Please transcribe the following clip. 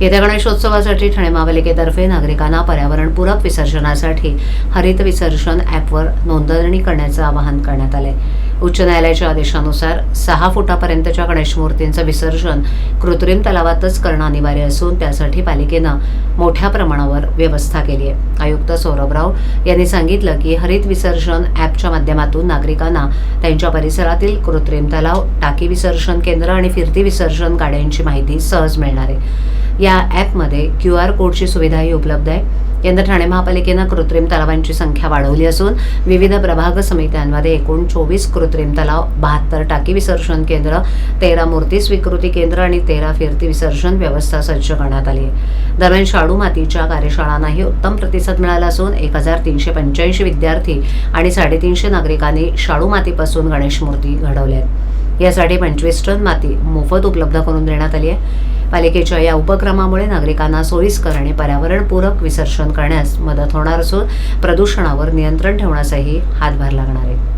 येत्या गणेशोत्सवासाठी ठाणे महापालिकेतर्फे नागरिकांना पर्यावरणपूरक विसर्जनासाठी हरित विसर्जन ॲपवर नोंदणी करण्याचं आवाहन करण्यात आले उच्च न्यायालयाच्या आदेशानुसार सहा फुटापर्यंतच्या गणेशमूर्तींचं विसर्जन कृत्रिम तलावातच करणं अनिवार्य असून त्यासाठी पालिकेनं मोठ्या प्रमाणावर व्यवस्था केली आहे. आयुक्त सौरभराव यांनी सांगितलं की हरित विसर्जन ॲपच्या माध्यमातून नागरिकांना त्यांच्या परिसरातील कृत्रिम तलाव टाकी विसर्जन केंद्र आणि फिरती विसर्जन गाड्यांची माहिती सहज मिळणार आहे. या ॲपमध्ये क्यू आर कोडची सुविधाही उपलब्ध आहे. यंदा ठाणे महापालिकेनं कृत्रिम तलावांची संख्या वाढवली असून विविध प्रभाग समित्यांमध्ये एकूण चोवीस कृत्रिम तलाव बहात्तर टाकी विसर्जन केंद्र तेरा मूर्ती स्वीकृती केंद्र आणि तेरा फिरती विसर्जन व्यवस्था सज्ज करण्यात आली आहे. दरम्यान शाडू मातीच्या कार्यशाळांनाही उत्तम प्रतिसाद मिळाला असून एक हजार तीनशे पंच्याऐंशी विद्यार्थी आणि साडेतीनशे नागरिकांनी शाडू मातीपासून गणेश मूर्ती घडवल्या आहेत. यासाठी पंचवीस टन माती मोफत उपलब्ध करून देण्यात आली आहे. पालिकेच्या या उपक्रमामुळे नागरिकांना सोयीस्कर आणि पर्यावरणपूरक विसर्जन करण्यास मदत होणार असून प्रदूषणावर नियंत्रण ठेवण्यासही हातभार लागणार आहे.